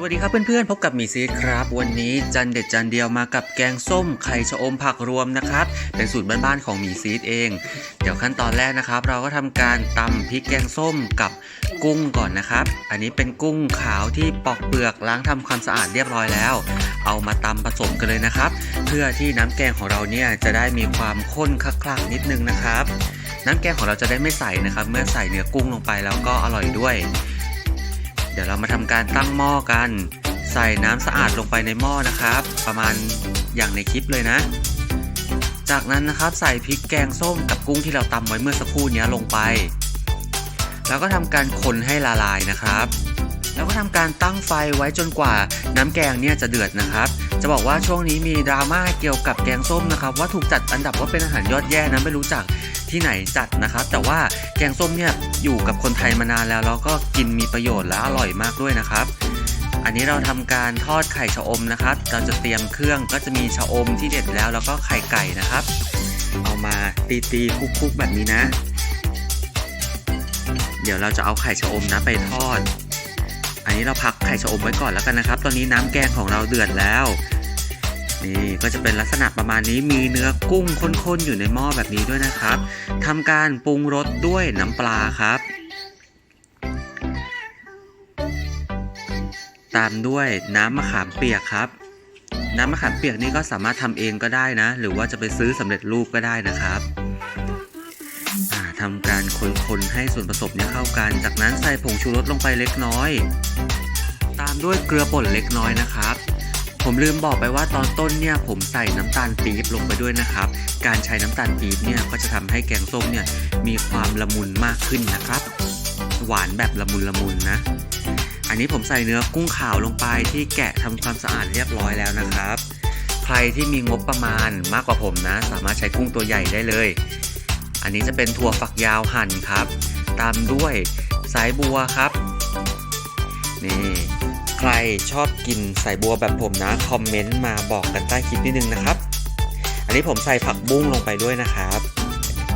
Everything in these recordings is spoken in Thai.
สวัสดีครับเพื่อนๆ พบกับมีซีครับ วันนี้จันเด็ดจันเดียวมากับแกงส้มไข่ชะอมผักรวมนะครับ เป็นสูตรบ้านๆของมีซีเอง เดี๋ยวขั้นตอนแรกนะครับ เราก็ทำการตำพริกแกงส้มกับกุ้งก่อนนะครับ อันนี้เป็นกุ้งขาวที่ปอกเปลือกล้างทำความสะอาดเรียบร้อยแล้ว เอามาตำผสมกันเลยนะครับ เพื่อที่น้ำแกงของเราเนี่ยจะได้มีความข้นคลักๆนิดนึงนะครับ น้ำแกงของเราจะได้ไม่ใสนะครับ เมื่อใส่เนื้อกุ้งลงไปแล้วก็อร่อยด้วย ดี๋ยวเรามาทำการตั้งหม้อกัน ใส่น้ำสะอาดลงไปในหม้อนะครับ ประมาณอย่างในคลิปเลยนะ จากนั้นนะครับใส่พริกแกงส้มกับกุ้งที่เราตำไว้เมื่อสักครู่นี้ลงไป แล้วก็ทำการคนให้ละลายนะครับ แล้วก็ทำการตั้งไฟไว้จนกว่าน้ำแกงเนี่ยจะเดือดนะครับ จะบอกว่าช่วงนี้มีดราม่าเกี่ยวกับแกงส้มนะครับว่าถูกจัดอันดับว่าเป็นอาหารยอดแย่นะไม่รู้จักที่ไหนจัดนะครับ แต่ว่าแกงส้มเนี่ยอยู่กับคนไทยมานานแล้วแล้วก็กินมีประโยชน์และอร่อยมากด้วยนะครับ อันนี้เราทำการทอดไข่ชะอมนะครับ เราจะเตรียมเครื่องก็จะมีชะอมที่เด็ดแล้วแล้วก็ไข่ไก่นะครับ เอามาตีตีๆคุกๆแบบนี้นะ เดี๋ยวเราจะเอาไข่ชะอมนะไปทอด อันนี้เราพัก ข่ชะอมไว้ก่อนแล้วกันนะครับ ตอนนี้น้ำแกงของเราเดือดแล้ว นี่ก็จะเป็นลักษณะประมาณนี้มีเนื้อกุ้งข้นๆอยู่ในหม้อแบบนี้ด้วยนะครับทำการปรุงรสด้วยน้ำปลาครับ ตามด้วยน้ำมะขามเปียกครับ น้ำมะขามเปียกนี่ก็สามารถทำเองก็ได้นะ หรือว่าจะไปซื้อสำเร็จรูปก็ได้นะครับทำการคนๆให้ส่วนผสมนี่ยเข้ากัน จากนั้นใส่ผงชูรสลงไปเล็กน้อย ตามด้วยเกลือป่นเล็กน้อยนะครับ ผมลืมบอกไปว่าตอนต้นเนี่ยผมใส่น้ำตาลปี๊บลงไปด้วยนะครับ การใช้น้ำตาลปี๊บเนี่ยก็จะทำให้แกงส้มเนี่ยมีความละมุนมากขึ้นนะครับ หวานแบบละมุนละมุนนะ อันนี้ผมใส่เนื้อกุ้งขาวลงไปที่แกะทำความสะอาดเรียบร้อยแล้วนะครับ ใครที่มีงบประมาณมากกว่าผมนะ สามารถใช้กุ้งตัวใหญ่ได้เลย อันนี้จะเป็นถั่วฝักยาวหั่นครับ ตามด้วยสายบัวครับ นี่ ใครชอบกินใสายบัวแบบผมนะ คอมเมนต์มาบอกกันใต้คลิปนิดนึงนะครับ อันนี้ผมใส่ผักบุ้งลงไปด้วยนะครับ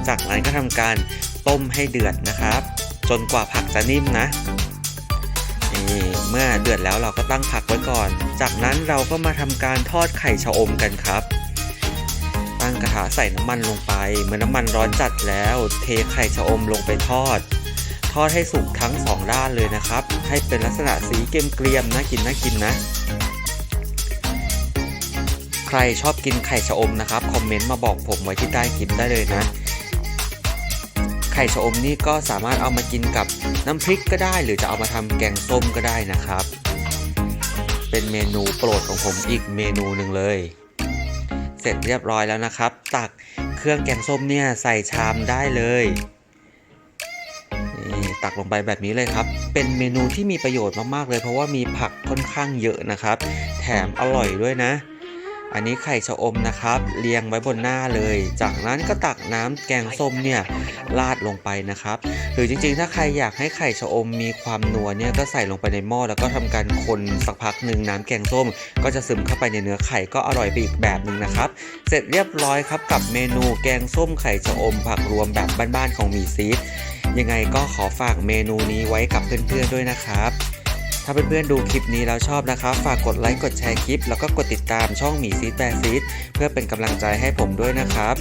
จากนั้นก็ทำการต้มให้เดือดนะครับ จนกว่าผักจะนิ่มนะนี่เมื่อเดือดแล้วเราก็ตั้งผักไว้ก่อน จากนั้นเราก็มาทำการทอดไข่ชะอมกันครับ ตั้งกระทะใส่น้ำมันลงไป เมื่อน้ำมันร้อนจัดแล้ว เทไข่ชะอมลงไปทอด ทอดให้สุกทั้งสองด้านเลยนะครับ ให้เป็นลักษณะสีเกรียมๆน่ากินน่ากินนะ ใครชอบกินไข่ชะอมนะครับ คอมเมนต์มาบอกผมไว้ที่ใต้คลิปได้เลยนะ ไข่ชะอมนี่ก็สามารถเอามากินกับน้ำพริกก็ได้ หรือจะเอามาทำแกงส้มก็ได้นะครับ เป็นเมนูโปรดของผมอีกเมนูหนึ่งเลย เสร็จเรียบร้อยแล้วนะครับ ตักเครื่องแกงส้มเนี่ยใส่ชามได้เลย ตักลงไปแบบนี้เลยครับ เป็นเมนูที่มีประโยชน์มากๆเลย เพราะว่ามีผักค่อนข้างเยอะนะครับ แถมอร่อยด้วยนะ อันนี้ไข่ชะอมนะครับ เรียงไว้บนหน้าเลย จากนั้นก็ตักน้ำแกงส้มเนี่ยราดลงไปนะครับ หรือจริงๆ ถ้าใครอยากให้ไข่ชะอมมีความนัวเนี่ยก็ใส่ลงไปในหม้อแล้วก็ทำการคนสักพักหนึ่งน้ำแกงส้ม ก็จะซึมเข้าไปในเนื้อไข่ก็อร่อยไปอีกแบบหนึ่งนะครับ เสร็จเรียบร้อยครับกับเมนูแกงส้มไข่ชะอม ผักรวมแบบบ้านๆของมีซีดยังไงก็ขอฝากเมนูนี้ไว้กับเพื่อนๆด้วยนะครับ ถ้าเพื่อนๆดูคลิปนี้แล้วชอบนะครับฝากกดไลค์กดแชร์คลิป แล้วก็กดติดตามช่องหมีซีดแบซีดเพื่อเป็นกำลังใจให้ผมด้วยนะครับ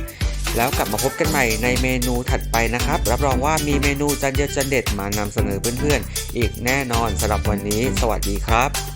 แล้วกลับมาพบกันใหม่ในเมนูถัดไปนะครับ รับรองว่ามีเมนูจันเดียวจันเด็ดมานำเสนอเพื่อนๆ อีกแน่นอนสำหรับวันนี้ สวัสดีครับ